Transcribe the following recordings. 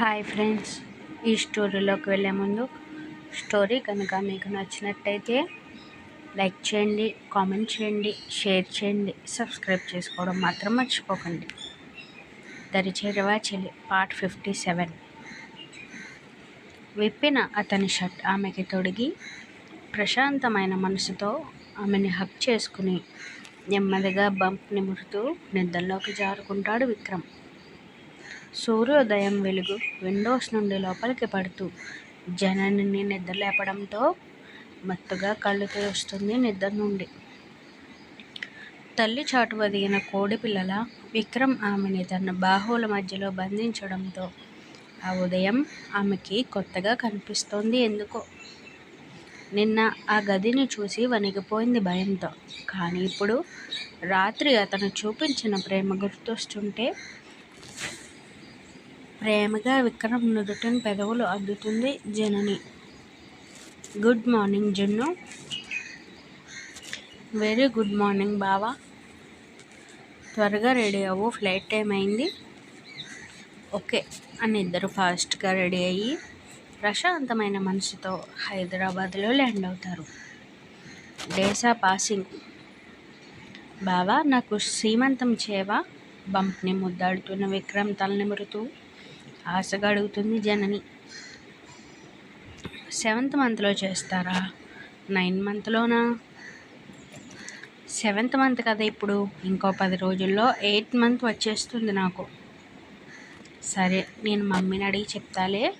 Hi friends ఈ స్టోరీలోకి వెళ్ళే ముందు స్టోరీ కనుక మీకు నచ్చినట్టయితే లైక్ చేయండి కామెంట్ చేయండి షేర్ చేయండి సబ్స్క్రైబ్ చేసుకోవడం మాత్రం మర్చిపోకండి. దరిచేరవా చెల్లి పార్ట్ ఫిఫ్టీ సెవెన్. విప్పిన అతని షర్ట్ ఆమెకి తొడిగి ప్రశాంతమైన మనసుతో ఆమెని హక్ చేసుకుని నెమ్మదిగా బంప్ నిమురుతూ నిద్రలోకి జారుకుంటాడు విక్రమ్. సూర్యోదయం వెలుగు విండోస్ నుండి లోపలికి పడుతూ జననిని నిద్రలేపడంతో మత్తుగా కళ్ళు తెరుస్తుంది నిద్ర నుండి. తల్లి చాటు వదిగిన కోడి పిల్లల విక్రమ్ ఆమెని తన బాహువుల మధ్యలో బంధించడంతో ఆ ఉదయం ఆమెకి కొత్తగా కనిపిస్తోంది ఎందుకో. నిన్న ఆ గదిని చూసి వణిగిపోయింది భయంతో. కానీ ఇప్పుడు రాత్రి అతను చూపించిన ప్రేమ గుర్తొస్తుంటే ప్రేమగా విక్రమ్ నుదుటను పెదవులు అద్దుతుంది Janani. Good morning Junnu. Very good morning బావా. త్వరగా రెడీ అవ్వు ఫ్లైట్ టైం అయింది. ఓకే అని ఇద్దరు ఫాస్ట్గా రెడీ అయ్యి ప్రశాంతమైన మనసుతో హైదరాబాద్లో ల్యాండ్ అవుతారు. డేసా పాసింగ్. బావా నాకు సీమంతం చేవా? బంప్ని ముద్దాడుతున్న విక్రమ్ తలనిమురుతూ. ఆశగా అడుగుతుంది జనని. సెవెంత్ మంత్లో చేస్తారా? నైన్ మంత్లోనా? సెవెంత్ మంత్ కదా ఇప్పుడు. ఇంకో పది రోజుల్లో ఎయిత్ మంత్ వచ్చేస్తుంది నాకు. సరే నేను మమ్మీని అడిగి చెప్తాలే.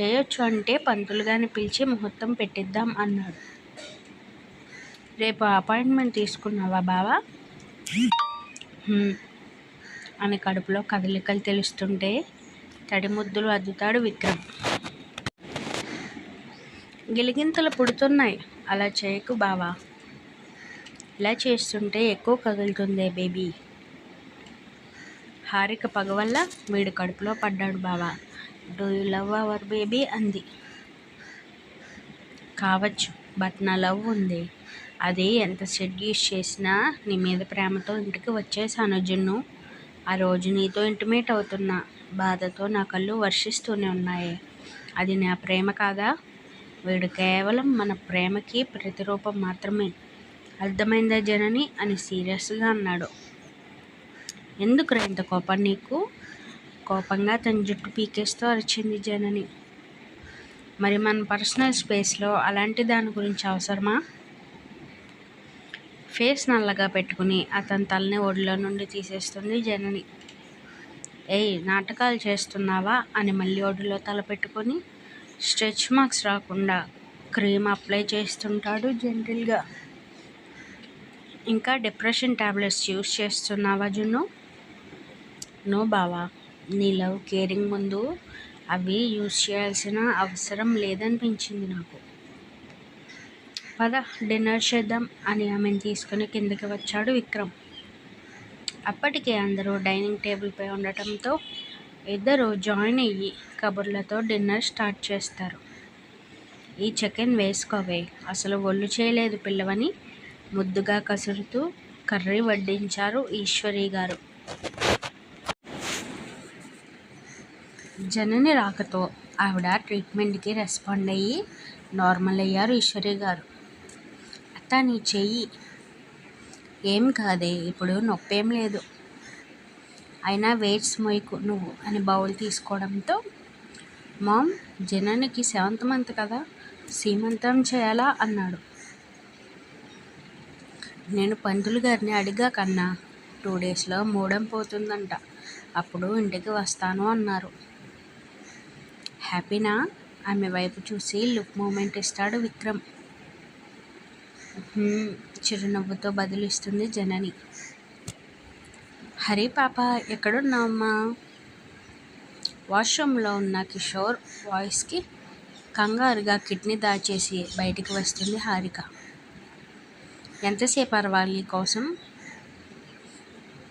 చేయొచ్చు అంటే పంతులు గారిని పిలిచి ముహూర్తం పెట్టిద్దాం అన్నాడు. రేపు అపాయింట్మెంట్ తీసుకున్నావా బావా? అని కడుపులో కదలికలు తెలుస్తుంటే తడి ముద్దులు అద్దుతాడు విక్రమ్. గిలిగింతలు పుడుతున్నాయి. అలా చేయకు బావా. ఇలా చేస్తుంటే ఎక్కువ కదులుతుందే బేబీ. హారిక పగ వల్ల వీడు కడుపులో పడ్డాడు బావా. Do you love our baby అంది. కావచ్చు బట్ నా లవ్ ఉంది. అది ఎంత సెడ్యూస్ చేసినా నీ మీద ప్రేమతో ఇంటికి వచ్చేసాను జున్ను. ఆ రోజు నీతో ఇంటిమేట్ అవుతున్నా. బాధతో నా కళ్ళు వర్షిస్తూనే ఉన్నాయి. అది నా ప్రేమ కాదా? వీడు కేవలం మన ప్రేమకి ప్రతిరూపం మాత్రమే. అర్థమైందా జనని? అని సీరియస్గా అన్నాడు. ఎందుకు ఇంత కోపం నీకు? కోపంగా తన జుట్టు పీకేస్తూ అరిచింది జనని. మరి మన పర్సనల్ స్పేస్లో అలాంటి దాని గురించి అవసరమా? ఫేస్ నల్లగా పెట్టుకుని అతని తలని ఒడిలో నుండి తీసేస్తుంది జనని. ఏయ్ నాటకాలు చేస్తున్నావా? అని మళ్ళీ ఒడిలో తలపెట్టుకొని స్ట్రెచ్ మార్క్స్ రాకుండా క్రీమ్ అప్లై చేస్తుంటాడు జెంటిల్గా. ఇంకా డిప్రెషన్ ట్యాబ్లెట్స్ యూస్ చేస్తున్నావా జున్ను? నో బావా నీ లవ్ కేరింగ్ ముందు అవి యూస్ చేయాల్సిన అవసరం లేదనిపించింది నాకు. పద డిన్నర్ చేద్దాం అని ఆమెను తీసుకుని కిందకి వచ్చాడు విక్రమ్. అప్పటికే అందరూ డైనింగ్ టేబుల్పై ఉండటంతో ఇద్దరు జాయిన్ అయ్యి కబుర్లతో డిన్నర్ స్టార్ట్ చేస్తారు. ఈ చికెన్ వేసుకోవే అసలు ఒళ్ళు చేయలేదు పిల్లవని ముద్దుగా కసురుతూ కర్రీ వడ్డించారు ఈశ్వరి గారు. జనని రాకతో ఆవిడ ట్రీట్మెంట్కి రెస్పాండ్ అయ్యి నార్మల్ అయ్యారు ఈశ్వరి గారు. అత్త నీ చెయ్యి. ఏం కాదే ఇప్పుడు నొప్పేం లేదు. అయినా వెయిట్స్ మొయ్యకు నువ్వు అని బౌల్ తీసుకోవడంతో మామ్ జనానికి సెవెంత్ మంత్ కదా సీమంతం చేయాలా అన్నాడు. నేను పంతులు గారిని అడిగా కన్నా టూ డేస్లో మూడం పోతుందంట అప్పుడు ఇంటికి వస్తాను అన్నారు. హ్యాపీనా? ఆమె వైపు చూసి లుక్ మూమెంట్ ఇస్తాడు విక్రమ్. చిరునవ్వుతో బదులిస్తుంది జనని. హరి పాప ఎక్కడున్నామ్మా? వాష్రూమ్లో ఉన్న కిషోర్ వాయిస్కి కంగారుగా కిడ్నీ దాచేసి బయటికి వస్తుంది హారిక. ఎంతసేపు అరవాలి కోసం?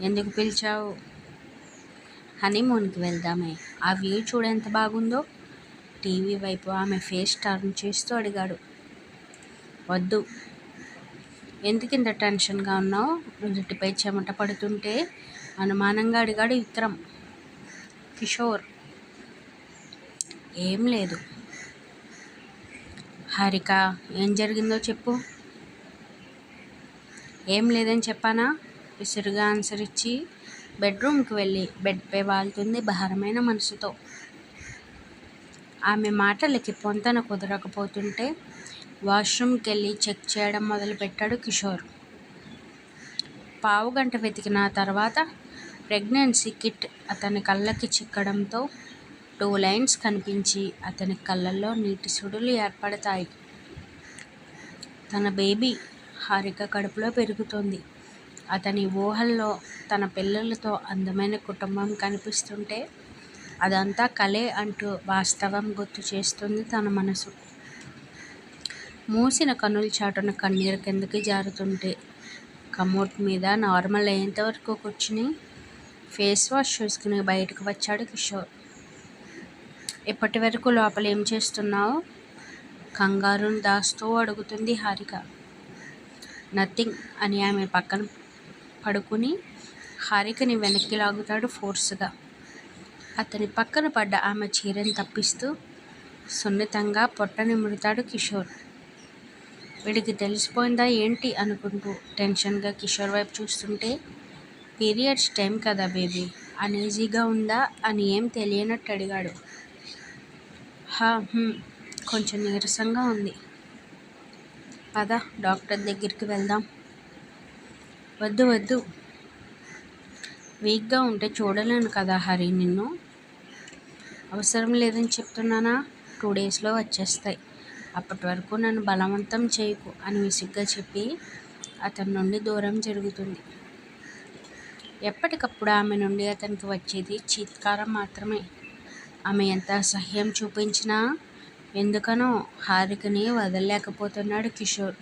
ఎందుకు పిలిచావు? హనీమూన్కి వెళ్దామే. ఆ వ్యూ చూడ ఎంత బాగుందో. టీవీ వైపు ఆమె ఫేస్ టర్న్ చేస్తూ అడిగాడు. వద్దు. ఎందుకు ఇంత టెన్షన్గా ఉన్నావు? జుట్టుపై చెమట పడుతుంటే అనుమానంగా అడిగాడు విక్రమ్. కిషోర్. ఏం లేదు. హారిక ఏం జరిగిందో చెప్పు. ఏం లేదని చెప్పానా? విసురుగా ఆన్సర్ ఇచ్చి బెడ్రూమ్కి వెళ్ళి బెడ్పై వాళ్తుంది భారమైన మనసుతో. ఆమె మాటలకి పొంతన కుదరకపోతుంటే వాష్రూమ్కి వెళ్ళి చెక్ చేయడం మొదలుపెట్టాడు కిషోర్. పావుగంట వెతికిన తర్వాత ప్రెగ్నెన్సీ కిట్ అతని కళ్ళకి చిక్కడంతో టూ లైన్స్ కనిపించి అతని కళ్ళల్లో నీటి సుడులు ఏర్పడతాయి. తన బేబీ హారిక కడుపులో పెరుగుతుంది. అతని ఊహల్లో తన పిల్లలతో అందమైన కుటుంబం కనిపిస్తుంటే అదంతా కలే అంటూ వాస్తవం గుర్తు చేస్తుంది తన మనసు. మూసిన కనుల చాటున కన్నీరు కిందకి జారుతుంటే కమోట్ మీద నార్మల్ అయ్యేంత వరకు కూర్చుని ఫేస్ వాష్ చూసుకుని బయటకు వచ్చాడు కిషోర్. ఇప్పటి వరకు లోపల ఏం చేస్తున్నావు? కంగారును దాస్తూ అడుగుతుంది హారిక. నథింగ్ అని ఆమె పక్కన పడుకుని హారికని వెనక్కి లాగుతాడు ఫోర్స్గా. అతని పక్కన పడ్డ ఆమె చీరని తప్పిస్తూ సున్నితంగా పొట్ట నిమురుతాడు కిషోర్. వీడికి తెలిసిపోయిందా ఏంటి అనుకుంటూ టెన్షన్గా కిషోర్ వైపు చూస్తుంటే పీరియడ్స్ టైం కదా బేబీ అనేజీగా ఉందా అని ఏం తెలియనట్టు అడిగాడు. హా కొంచెం నీరసంగా ఉంది. పద డాక్టర్ దగ్గరికి వెళ్దాం. వద్దు వద్దు. వీక్గా ఉంటే చూడలేను కదా హరి నిన్ను. అవసరం లేదని చెప్తున్నానా? టూ డేస్లో వచ్చేస్తాయి. అప్పటి వరకు నన్ను బలవంతం చేయకు అని విసిగ్గా చెప్పి అతని నుండి దూరం జరుగుతుంది. ఎప్పటికప్పుడు ఆమె నుండి అతనికి వచ్చేది చీత్కారం మాత్రమే. ఆమె ఎంత అసహ్యం చూపించినా ఎందుకనో హారికని వదలలేకపోతున్నాడు కిషోర్.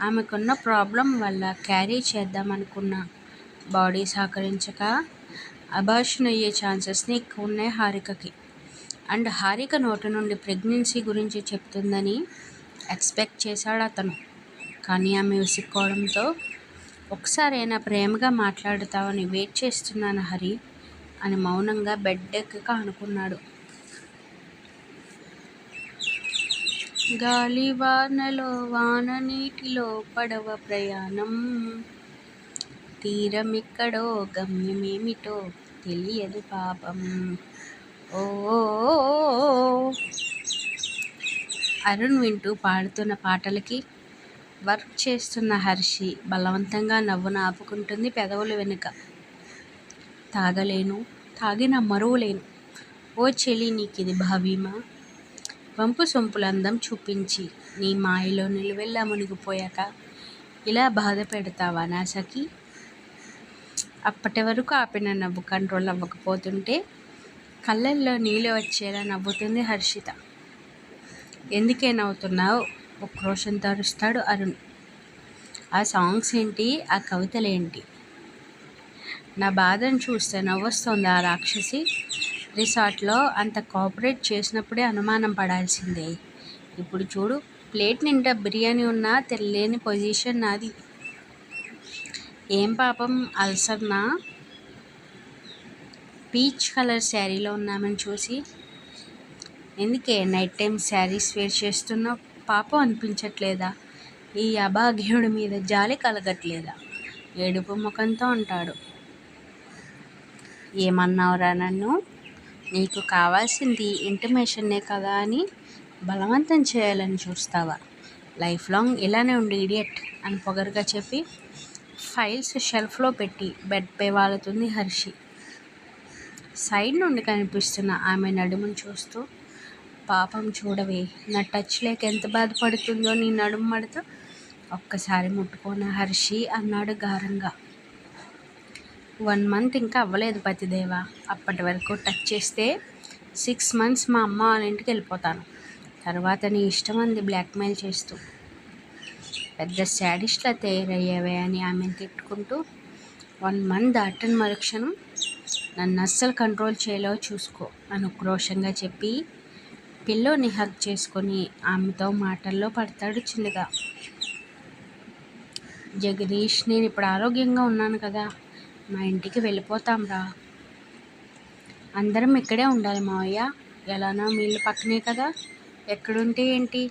ఆమెకున్న ప్రాబ్లం వల్ల క్యారీ చేద్దామనుకున్న. బాడీ సహకరించక అబార్షన్ అయ్యే ఛాన్సెస్ని ఎక్కువ ఉన్నాయి హారికకి. అండ్ హారిక నోటి నుండి ప్రెగ్నెన్సీ గురించి చెప్తుందని ఎక్స్పెక్ట్ చేశాడు అతను. కానీ ఆమె విసుక్కోవడంతో ఒకసారైనా ప్రేమగా మాట్లాడుతావని వెయిట్ చేస్తున్నాను హరి అని మౌనంగా బెడ్ ఎక్కక అనుకున్నాడు గాలి వానలో వాన నీటిలో పడవ ప్రయాణం. తీరమిక్కడో గమ్యమేమిటో తెలియదు పాపం. ఓ అరుణ్ వింటూ పాడుతున్న పాటలకి వర్క్ చేస్తున్న హర్షి బలవంతంగా నవ్వును ఆపుకుంటుంది పెదవుల వెనుక. తాగలేను తాగిన మరువలేను. ఓ చెలి నీకిది భావీమా? వంపు సొంపులందం చూపించి నీ మాయలో నిలువెల్లా మునిగిపోయాక ఇలా బాధ పెడతావా నా అప్పటి వరకు ఆపిన నవ్వు కంట్రోల్ అవ్వకపోతుంటే కళ్ళల్లో నీళ్ళు వచ్చేలా నవ్వుతుంది హర్షిత. ఎందుకే నవ్వుతున్నావు? రోషన్ అరుస్తాడు అరుణ్. ఆ సాంగ్స్ ఏంటి? ఆ కవితలేంటి? నా బాధను చూస్తే నవ్వొస్తుంది ఆ రాక్షసి. రిసార్ట్లో అంత కోఆపరేట్ చేసినప్పుడే అనుమానం పడాల్సిందే. ఇప్పుడు చూడు ప్లేట్ నిండా బిర్యానీ ఉన్నా తెలియని పొజిషన్ నాది. ఏం పాపం అల్సర్నా? పీచ్ కలర్ శారీలో ఉన్నామని చూసి ఎందుకే నైట్ టైం శారీస్ వేర్ చేస్తున్నా పాపం అనిపించట్లేదా? ఈ అభాగ్యుడి మీద జాలి కలగట్లేదా? ఏడుపు ముఖంతో ఉంటాడు ఏమన్నావురా నన్ను? నీకు కావాల్సింది ఇంటిమేషన్నే కదా అని బలవంతం చేయాలని చూస్తావా? లైఫ్ లాంగ్ ఇలానే ఉండి ఇడియట్ అని పొగరుగా చెప్పి ఫైల్స్ షెల్ఫ్లో పెట్టి బెడ్పై వాలుతుంది హర్షి. సైడ్ నుండి కనిపిస్తున్న ఆమె నడుమును చూస్తూ పాపం చూడవే నా టచ్ లేక ఎంత బాధపడుతుందో నీ నడుము మడత ఒక్కసారి ముట్టుకోన హర్షి అన్నాడు గారంగా. వన్ మంత్ ఇంకా అవ్వలేదు పతిదేవ అప్పటి వరకు టచ్ చేస్తే సిక్స్ మంత్స్ మా అమ్మ వాళ్ళ ఇంటికి వెళ్ళిపోతాను. తర్వాత నీ ఇష్టం అంది బ్లాక్మెయిల్ చేస్తూ. పెద్ద శాడిస్ట్లా తయారయ్యావే అని ఆమెను తిట్టుకుంటూ వన్ మంత్ దాటిన మరుక్షణం నన్ను అస్సలు కంట్రోల్ చేయలో చూసుకో అని ఉక్రోషంగా చెప్పి పిల్లోని హగ్ చేసుకొని ఆమెతో మాటల్లో పడతాడు చిన్నగా. జగదీష్ నేను ఇప్పుడు ఆరోగ్యంగా ఉన్నాను కదా మా ఇంటికి వెళ్ళిపోతాం రా. అందరం ఇక్కడే ఉండాలి మావయ్య. ఎలానో మీ ఇల్లు పక్కనే కదా. ఎక్కడుంటే ఏంటి?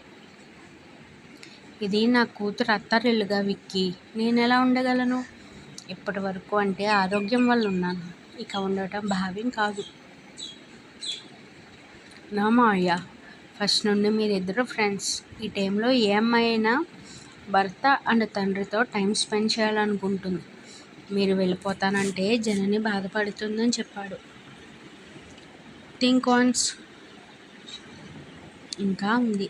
ఇది నా కూతురు అత్తారిల్లుగా విక్కి. నేను ఎలా ఉండగలను? ఇప్పటి వరకు అంటే ఆరోగ్యం వల్ల ఉన్నాను. ఇక ఉండటం భావ్యం కాదు. నా మావయ్య ఫస్ట్ నుండి మీరిద్దరు ఫ్రెండ్స్. ఈ టైంలో ఏ అమ్మాయి అయినా భర్త అండ్ తండ్రితో టైం స్పెండ్ చేయాలనుకుంటుంది. మీరు వెళ్ళిపోతానంటే జనని బాధపడుతుందని చెప్పాడు. థింక్ ఆన్స్ ఇంకా ఉంది.